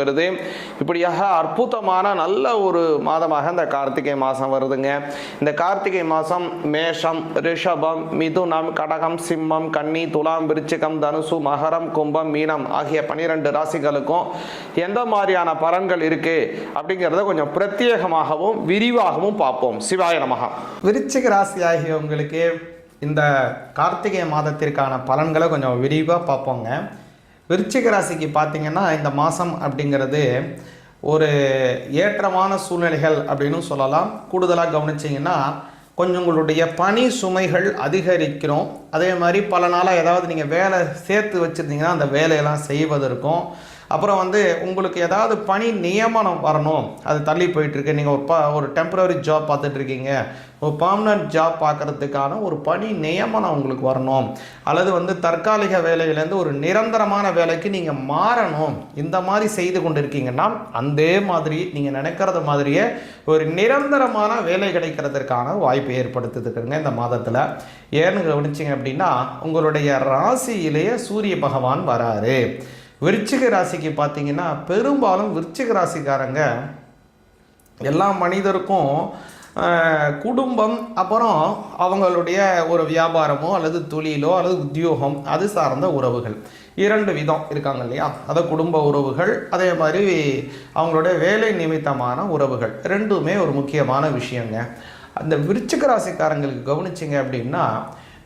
வருது. இப்படியாக அற்புதமான நல்ல ஒரு மாதமாக இந்த கார்த்திகை மாதம் வருதுங்க. இந்த கார்த்திகை மாதம் மேஷம் ரிஷபம் மிதுனம் கடகம் சிம்மம் கன்னி துலாம் விருச்சிகம் தனுசு மகரம் கும்பம் மீனம் ஆகிய பனிரெண்டு ராசிகளுக்கும் எந்த மாதிரியான பலன்கள் இருக்கு அப்படிங்கிறத கொஞ்சம் பிரத்யேகமாகவும் விரிவாகவும் பார்ப்போம். சிவாய நமகம் விருச்சிக ராசி ஆகியவங்களுக்கு இந்த கார்த்திகை மாதத்திற்கான பலன்களை கொஞ்சம் விரிவாக பார்ப்போங்க. விருச்சிக ராசிக்கு பார்த்தீங்கன்னா இந்த மாதம் அப்படிங்கிறது ஒரு ஏற்றமான சூழ்நிலைகள் அப்படின்னு சொல்லலாம். கூடுதலாக கவனிச்சிங்கன்னா கொஞ்சம் உங்களுடைய பணி சுமைகள் அதிகரிக்கிறோம். அதே மாதிரி பல நாளாக ஏதாவது நீங்கள் வேலை சேர்த்து வச்சுருந்தீங்கன்னா அந்த வேலையெல்லாம் செய்வதற்கும் அப்புறம் வந்து உங்களுக்கு ஏதாவது பணி நியமனம் வரணும். அது தள்ளி போயிட்டுருக்கு. நீங்கள் ஒரு ப ஒரு டெம்பரரி ஜாப் பார்த்துட்ருக்கீங்க ஒரு பர்மனன்ட் ஜாப் பார்க்குறதுக்கான ஒரு பணி நியமனம் உங்களுக்கு வரணும். அல்லது வந்து தற்காலிக வேலையிலேருந்து ஒரு நிரந்தரமான வேலைக்கு நீங்கள் மாறணும். இந்த மாதிரி செய்து கொண்டு இருக்கீங்கன்னா அதே மாதிரி நீங்கள் நினைக்கிறது மாதிரியே ஒரு நிரந்தரமான வேலை கிடைக்கிறதுக்கான வாய்ப்பை ஏற்படுத்திருக்குங்க இந்த மாதத்தில். ஏன்னு கவனிச்சிங்க அப்படின்னா உங்களுடைய ராசியிலேயே சூரிய பகவான் வராரு. விருச்சிக ராசிக்கு பார்த்தீங்கன்னா பெரும்பாலும் விருச்சிக ராசிக்காரங்க எல்லா மனிதருக்கும் குடும்பம் அப்புறம் அவங்களுடைய ஒரு வியாபாரமோ அல்லது தொழிலோ அல்லது உத்தியோகம் அது சார்ந்த உறவுகள். இரண்டு விதம் இருக்காங்க இல்லையா? அதை குடும்ப உறவுகள் அதே மாதிரி அவங்களுடைய வேலை நிமித்தமான உறவுகள். ரெண்டுமே ஒரு முக்கியமான விஷயங்க. அந்த விருச்சிக ராசிக்காரங்களுக்கு கவனிச்சிங்க அப்படின்னா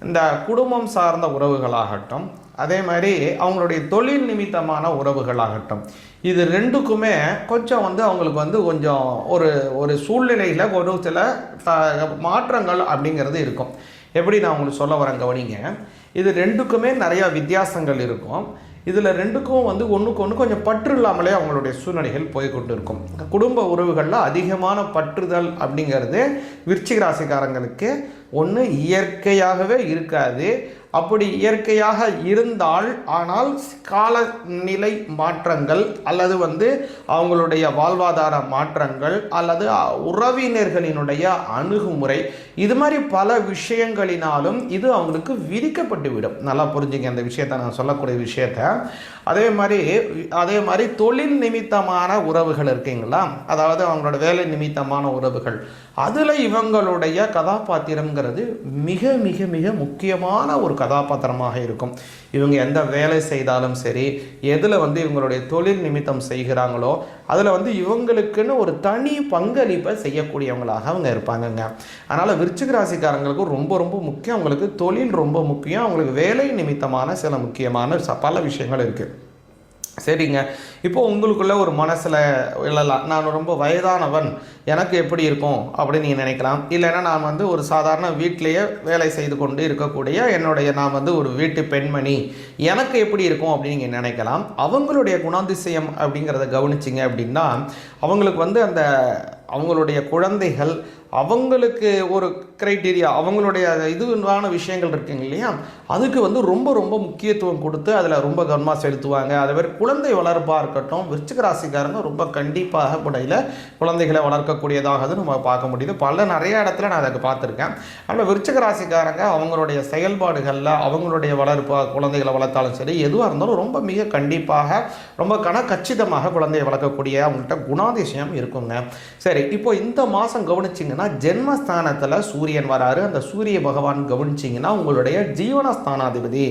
இந்த குடும்பம் சார்ந்த உறவுகளாகட்டும் அதே மாதிரி அவங்களுடைய தொழில் நிமித்தமான உறவுகளாகட்டும். இது ரெண்டுக்குமே கொஞ்சம் வந்து அவங்களுக்கு வந்து கொஞ்சம் ஒரு ஒரு சூழ்நிலையில் ஒரு சில த- மாற்றங்கள் அப்படிங்கிறது இருக்கும். எப்படி நான் உங்களுக்கு சொல்ல வரேன் கவனிங்க. இது ரெண்டுக்குமே நிறையா வித்தியாசங்கள் இருக்கும். இதில் ரெண்டுக்கும் வந்து ஒன்றுக்கு ஒன்று கொஞ்சம் பற்று இல்லாமலே அவங்களுடைய சூழ்நிலைகள் போய் கொண்டு இருக்கும் குடும்ப உறவுகளில் அதிகமான பற்றுதல் அப்படிங்கிறது விருச்சிக ராசிக்காரங்களுக்கு ஒன்று இயற்கையாகவே இருக்காது. அப்படி இயற்கையாக இருந்தால் ஆனால் காலநிலை மாற்றங்கள் அல்லது வந்து அவங்களுடைய வாழ்வாதார மாற்றங்கள் அல்லது உறவினர்களினுடைய அணுகுமுறை இது மாதிரி பல விஷயங்களினாலும் இது அவங்களுக்கு விதிக்கப்பட்டு விடும் நல்லா புரிஞ்சுங்க அந்த விஷயத்தை நான் சொல்லக்கூடிய விஷயத்த. அதே மாதிரி அதே மாதிரி தொழில் நிமித்தமான உறவுகள் இருக்கீங்களா? அதாவது அவங்களோட வேலை நிமித்தமான உறவுகள். அதில் இவங்களுடைய கதாபாத்திரங்கிறது மிக மிக மிக முக்கியமான ஒரு கதாபாத்திரமாக இருக்கும். இவங்க எந்த வேலை செய்தாலும் சரி எதில் வந்து இவங்களுடைய தொழில் நிமித்தம் செய்கிறாங்களோ அதில் வந்து இவங்களுக்குன்னு ஒரு தனி பங்களிப்பை செய்யக்கூடியவங்களாக அவங்க இருப்பாங்கங்க. அதனால் விருச்சிக ராசிக்காரங்களுக்கு ரொம்ப ரொம்ப முக்கியம். அவங்களுக்கு தொழில் ரொம்ப முக்கியம். அவங்களுக்கு வேலை நிமித்தமான சில முக்கியமான ச- பல விஷயங்கள் இருக்குது சரிங்க. இப்போ உங்களுக்குள்ள ஒரு மனசில் இல்லலாம் நான் ரொம்ப வயதானவன் எனக்கு எப்படி இருக்கும் அப்படின்னு நீங்கள் நினைக்கலாம். இல்லைன்னா நான் வந்து ஒரு சாதாரண வீட்டிலேயே வேலை செய்து கொண்டு இருக்கக்கூடிய என்னுடைய நான் வந்து ஒரு வீட்டு பெண்மணி எனக்கு எப்படி இருக்கும் அப்படின்னு நீங்கள் நினைக்கலாம். அவங்களுடைய குணாதிசயம் அப்படிங்கிறத கவனிச்சிங்க அப்படின்னா அவங்களுக்கு வந்து அந்த அவங்களுடைய குழந்தைகள் அவங்களுக்கு ஒரு க்ரைட்டீரியா அவங்களுடைய இதுவான விஷயங்கள் இருக்குங்க இல்லையா? அதுக்கு வந்து ரொம்ப ரொம்ப முக்கியத்துவம் கொடுத்து அதில் ரொம்ப கவனமாக செலுத்துவாங்க. அதே மாதிரி குழந்தை வளர்ப்பாக இருக்கட்டும் விருச்சிக ராசிக்காரங்க ரொம்ப கண்டிப்பாக முறையில் குழந்தைகளை வளர்க்கக்கூடியதாக நம்ம பார்க்க முடியுது. பல நிறைய இடத்துல நான் அதை பார்த்துருக்கேன். ஆனால் விருச்சிக ராசிக்காரங்க அவங்களுடைய செயல்பாடுகளில் அவங்களுடைய வளர்ப்பாக குழந்தைகளை வளர்த்தாலும் சரி எதுவாக இருந்தாலும் ரொம்ப மிக கண்டிப்பாக ரொம்ப கன கச்சிதமாக குழந்தையை வளர்க்கக்கூடிய அவங்கள்ட்ட குணாதிசயம் இருக்குங்க. சரி இப்போ இந்த மாதம் கவனிச்சிங்கன்னா ஜென்மஸ்தானத்தில் சூரியன் வராரு. அந்த சூரிய பகவான் கவனிச்சிங்கன்னா உங்களுடைய ஜீவனஸ்தானாதிபதி.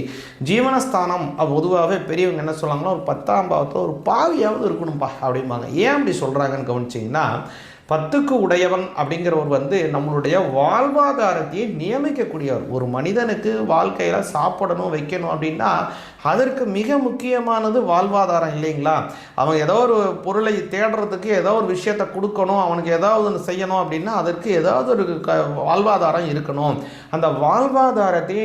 ஜீவனஸ்தானம் பொதுவாகவே பெரியவங்க என்ன சொல்லுவாங்கன்னா ஒரு பத்தாம் பாவத்தில் ஒரு பாவியாவது இருக்கணும்பா அப்படிம்பாங்க. ஏன் அப்படி சொல்கிறாங்கன்னு கவனிச்சிங்கன்னா பத்துக்கு உடையவன் அப்படிங்கிறவர் வந்து நம்மளுடைய வாழ்வாதாரத்தையே நியமிக்கக்கூடியவர். ஒரு மனிதனுக்கு வாழ்க்கையில் சாப்பிடணும் வைக்கணும் அப்படின்னா அதற்கு மிக முக்கியமானது வாழ்வாதாரம் இல்லைங்களா? அவன் ஏதோ ஒரு பொருளை தேடுறதுக்கு ஏதோ ஒரு விஷயத்தை கொடுக்கணும் அவனுக்கு ஏதாவது ஒன்று செய்யணும் அப்படின்னா அதற்கு ஏதாவது ஒரு க வாழ்வாதாரம் இருக்கணும். அந்த வாழ்வாதாரத்தை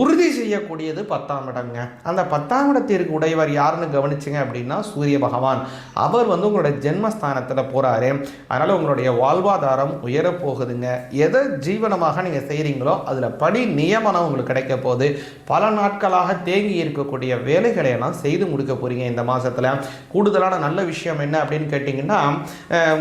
உறுதி செய்யக்கூடியது பத்தாம் இடங்க. அந்த பத்தாம் இடத்திற்கு உடையவர் யாருன்னு கவனிச்சிங்க அப்படின்னா சூரிய பகவான். அவர் வந்து உங்களுடைய ஜென்மஸ்தானத்தில் போகிறாரு அதனால் உங்களுடைய வாழ்வாதாரம் உயரப்போகுதுங்க. எதை ஜீவனமாக நீங்கள் செய்கிறீங்களோ அதில் படி நியமனம் உங்களுக்கு கிடைக்க போகுது. பல நாட்களாக தேங்கி இருக்கக்கூடிய வேலைகளை எல்லாம் செய்து முடிக்க போகிறீங்க இந்த மாதத்தில் கூடுதலான நல்ல விஷயம் என்ன அப்படின்னு கேட்டிங்கன்னா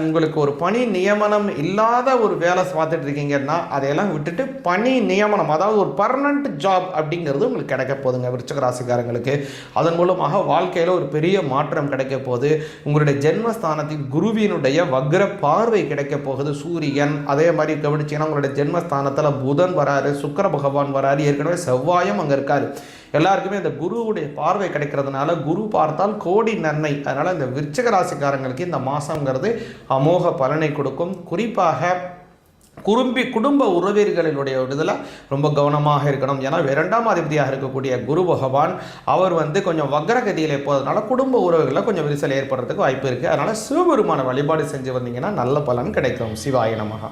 உங்களுக்கு ஒரு பணி நியமனம் இல்லாத ஒரு வேலை பார்த்துட்டு இருக்கீங்கன்னா அதையெல்லாம் விட்டுட்டு பணி நியமனம் அதாவது ஒரு பர்மனண்ட் ஜாப் அப்படிங்கிறது உங்களுக்கு கிடைக்க போதுங்க விருச்சக ராசிக்காரங்களுக்கு. அதன் மூலமாக வாழ்க்கையில் ஒரு பெரிய மாற்றம் கிடைக்க போகுது. உங்களுடைய ஜென்மஸ்தானத்தில் குருவினுடைய வக்ர பார்வை கிடைக்க போகுது. சூரியன் அதே மாதிரி கவனிச்சிங்கன்னா உங்களுடைய ஜென்மஸ்தானத்தில் புதன் வராரு சுக்கர பகவான் வராரு. ஏற்கனவே செவ்வாயும் அங்கே இருக்காரு. எல்லாருக்குமே இந்த குருவுடைய பார்வை கிடைக்கிறதுனால குரு பார்த்தால் கோடி நன்மை. அதனால் இந்த விருச்சக ராசிக்காரங்களுக்கு இந்த மாதங்கிறது அமோக பலனை கொடுக்கும். குறிப்பாக குறும்பி குடும்ப உறவினர்களினுடைய இதில் ரொம்ப கவனமாக இருக்கணும். ஏன்னா இரண்டாம் அதிபதியாக இருக்கக்கூடிய குரு பகவான் அவர் வந்து கொஞ்சம் வக்ரகதியில் போகிறதுனால குடும்ப உறவுகளில் கொஞ்சம் விரிசல் ஏற்படுறதுக்கு வாய்ப்பு இருக்குது அதனால் சிவபெருமான வழிபாடு செஞ்சு வந்தீங்கன்னா நல்ல பலன் கிடைக்கும். சிவாய நமகா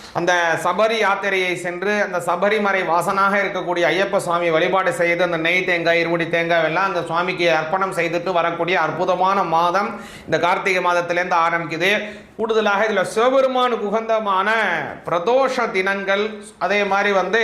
அந்த சபரி யாத்திரையை சென்று அந்த சபரிமலை வாசனாக இருக்கக்கூடிய ஐயப்ப சுவாமி வழிபாடு செய்து அந்த நெய் தேங்காய் இருமுடி தேங்காய் எல்லாம் அந்த சுவாமிக்கு அர்ப்பணம் செய்துட்டு வரக்கூடிய அற்புதமான மாதம் இந்த கார்த்திகை மாதத்திலேருந்து ஆரம்பிக்குது. கூடுதலாக இதில் சிவபெருமானுக்கு உகந்தமான பிரதோஷ தினங்கள் அதே மாதிரி வந்து